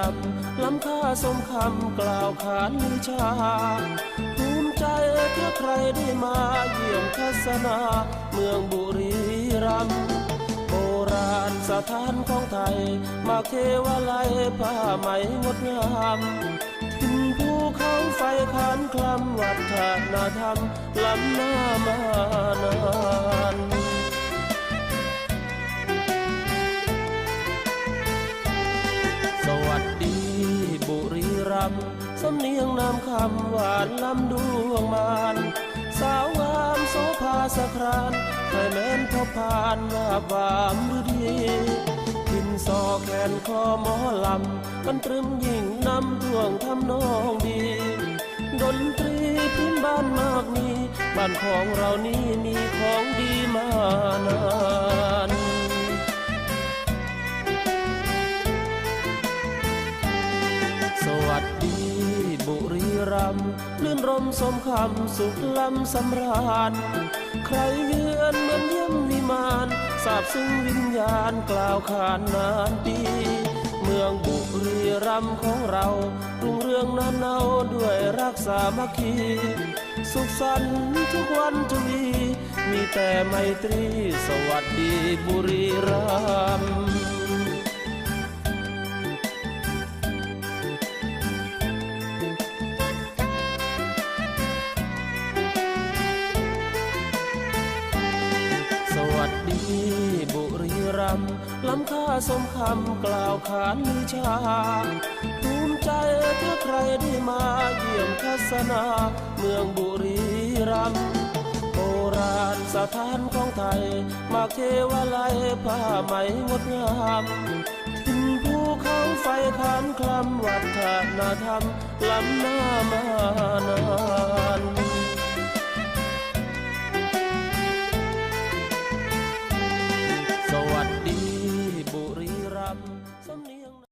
รัมย์ล้ำค่าสมคำกล่าวขานลือชา ภูมิใจถ้าใครได้มาเยี่ยมทัศนา เมืองบุรีรัมย์โบราณสถานของไทย มาเทวาลัยผ้าไหมงดงามถิ่นภูเขาไฟขานคลำวัฒนธรรมล้ำน้า รีรัมย์สำเนียงนามคำหวานลำดวงมานสาวงามโสภาสครานใครแม้นพบผ่านว่าบามฤดีทินซอแขนคอหมอลำกันตรึมยิ่งนำท่วงทำนองดี ดนตรีพื้นบ้านมากมีบ้านของเรานี้มีของดีมานาน รีรัมย์ลื่นรมสมคำสุขล้ำสำราญ ใครเยือนเหมือนเยี่ยมวิมานสาบซึ้งวิญญาณกล่าวขานนานปี เมืองบุรีรัมย์ของเรารุ่งเรืองนานเนาด้วยรักสามัคคี สุขสันต์ทุกวันทวีมีแต่ไมตรีสวัสดีบุรีรัมย์ ดีบุรีรัมย์ล้ำค่าสมคำกล่าวขานลือชาภูมิใจถ้าใครได้มาเยี่ยมทัศนา เมืองบุรีรัมย์โบราณสถานของไทย มาเทวาลัยผ้าไหมงดงามทินภูเขาไฟขานคลำวัฒนธรรมล้ำหน้ามานา